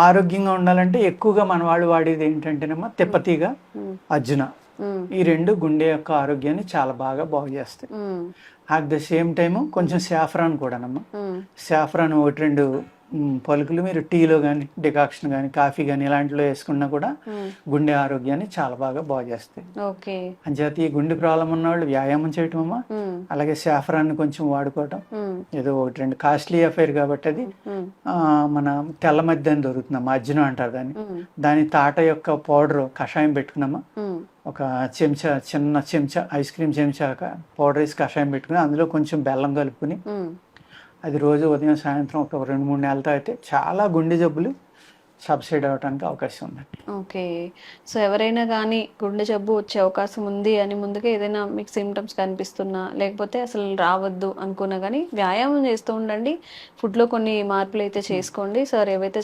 ఆరోగ్యంగా ఉండాలంటే ఎక్కువగా మన వాళ్ళు వాడేది ఏంటంటేనమ్మా తిప్పతీగ అర్జున ఈ రెండు గుండె యొక్క ఆరోగ్యాన్ని చాలా బాగా బాగు చేస్తాయి. అట్ ద సేమ్ టైము కొంచెం సాఫ్రాన్ కూడానమ్మా. సాఫ్రాన్ ఒకటి రెండు పలుకులు మీరు టీలో కానీ డికాక్షన్ కానీ కాఫీ కానీ ఇలాంటిలో వేసుకున్నా కూడా. గుండె ఆరోగ్యాన్ని చాలా బాగా బాగు చేస్తాయి. అంచేత ఈ గుండె ప్రాబ్లం ఉన్న వాళ్ళు వ్యాయామం చేయటం అమ్మా ఉమ్, అలాగే సాఫ్రాన్ని కొంచెం వాడుకోవటం. ఏదో ఒకటి రెండు కాస్ట్లీ అఫైర్ కాబట్టి అది మన తెల్ల మధ్య అని దొరుకుతుందమ్మా అర్జునం అంటారు దాన్ని. దాని తాట యొక్క పౌడర్ కషాయం పెట్టుకున్నామా? ఒక చెంచా చిన్న చెంచా ఐస్ క్రీమ్ చెంచా పౌడర్ వేసి కషాయం పెట్టుకుని అందులో కొంచెం బెల్లం కలుపుకుని. అది రోజు ఉదయం సాయంత్రం ఒక రెండు మూడు నెలలతో అయితే చాలా గుండె జబ్బులు సబ్సైడ్ అవడానికి అవకాశం ఉంది. ఓకే. సో ఎవరైనా కానీ గుండె జబ్బు వచ్చే అవకాశం ఉంది అని ముందుగా ఏదైనా మీకు సిమ్టమ్స్ కనిపిస్తున్నా లేకపోతే అసలు రావద్దు అనుకున్నా కానీ వ్యాయామం చేస్తూ ఉండండి. ఫుడ్లో కొన్ని మార్పులు అయితే చేసుకోండి. సార్ ఏవైతే